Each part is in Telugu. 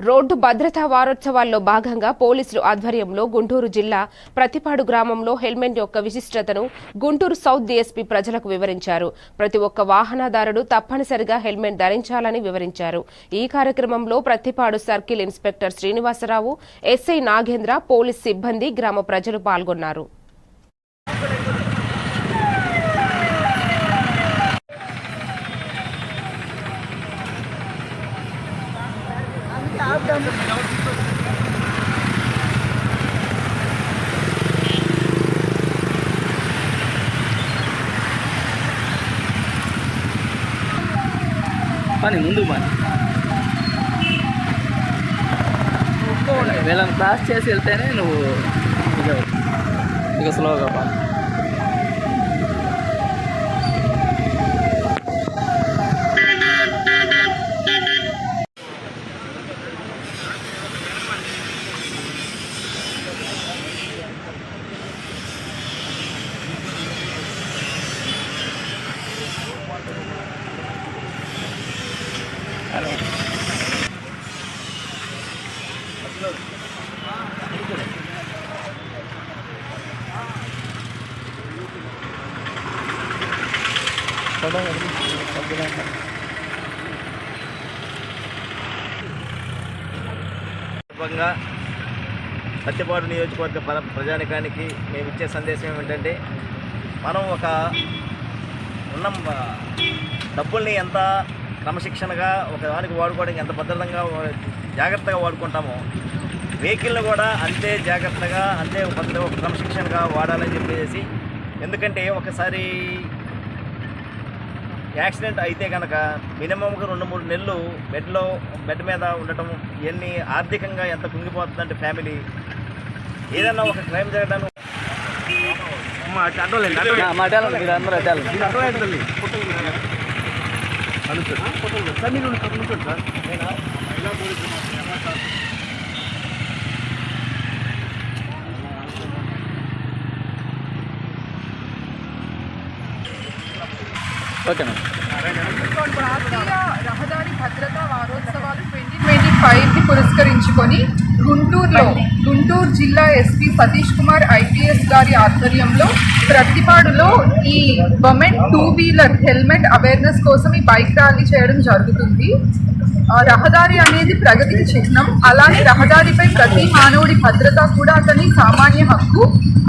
రోడ్డు భద్రతా వారోత్సవాల్లో భాగంగా పోలీసులు ఆధ్వర్యంలో గుంటూరు జిల్లా ప్రతిపాడు గ్రామంలో హెల్మెట్ యొక్క విశిష్టతను గుంటూరు సౌత్ డీఎస్పీ ప్రజలకు వివరించారు. ప్రతి ఒక్క వాహనదారుడు తప్పనిసరిగా హెల్మెట్ ధరించాలని వివరించారు. ఈ కార్యక్రమంలో Prathipadu circle inspector Srinivasarao SI Nagendra police సిబ్బంది గ్రామ ప్రజలు పాల్గొన్నారు. పని ముందు పని. వీళ్ళని క్రాస్ చేసి వెళ్తేనే నువ్వు ఇక ఇక స్లోగా పని. సందర్భంగా సత్యపాడు నియోజకవర్గ ప్ర- ప్రజానికానికి మేము ఇచ్చే సందేశం ఏమిటంటే మనం ఒక ఉన్న డబ్బుల్ని ఎంత క్రమశిక్షణగా ఒక దానికి వాడుకోవడానికి ఎంత భద్రతంగా వా- జాగ్రత్తగా వాడుకుంటామో వెహికల్ని కూడా అంతే జాగ్రత్తగా అంతే భద్ర ఒక క్రమశిక్షణగా వాడాలని చెప్పేసి ఎందుకంటే ఒకసారి యాక్సిడెంట్ అయితే కనుక మినిమంగా రెండు మూడు నెలలు బెడ్లో బెడ్ మీద ఉండటం ఇవన్నీ ఆర్థికంగా ఎంత కుంగిపోతుందంటే ఫ్యామిలీ ఏదన్నా ఒక క్రైమ్ జరగడానికి మీరు ఓకే మేడం. రహదారి భద్రతా వారోత్సవాలు ట్వంటీ ట్వంటీ ఫైవ్ని పురస్కరించుకొని గుంటూరులో గుంటూరు జిల్లా ఎస్పీ సతీష్ కుమార్ ఐపీఎస్ గారి ఆధ్వర్యంలో ప్రతిపాడులో ఈ women two wheeler helmet awareness కోసం ఈ బైక్ ర్యాలీ చేయడం జరుగుతుంది. రహదారి అనేది ప్రగతికి చిహ్నం. అలానే రహదారిపై ప్రతి మానవుడి భద్రత కూడా అతని సామాన్య హక్కు.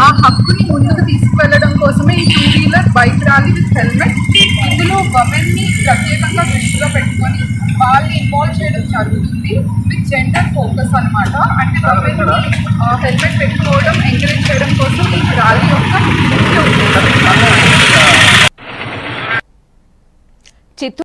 ఆ హక్కుని ముందుకు తీసుకువెళ్ళడం కోసమే ఈ two wheeler bike rally with helmet దీంట్లో women ని ప్రత్యేకంగా దృష్టిలో పెట్టుకొని వాళ్ళని ఇన్వాల్వ్ చేయడం జరుగుతుంది. విత్ జెండర్ ఫోకస్ అన్నమాట. అంటే women హెల్మెట్ పెట్టుకోవడం ఎంకరేజ్ చేయడం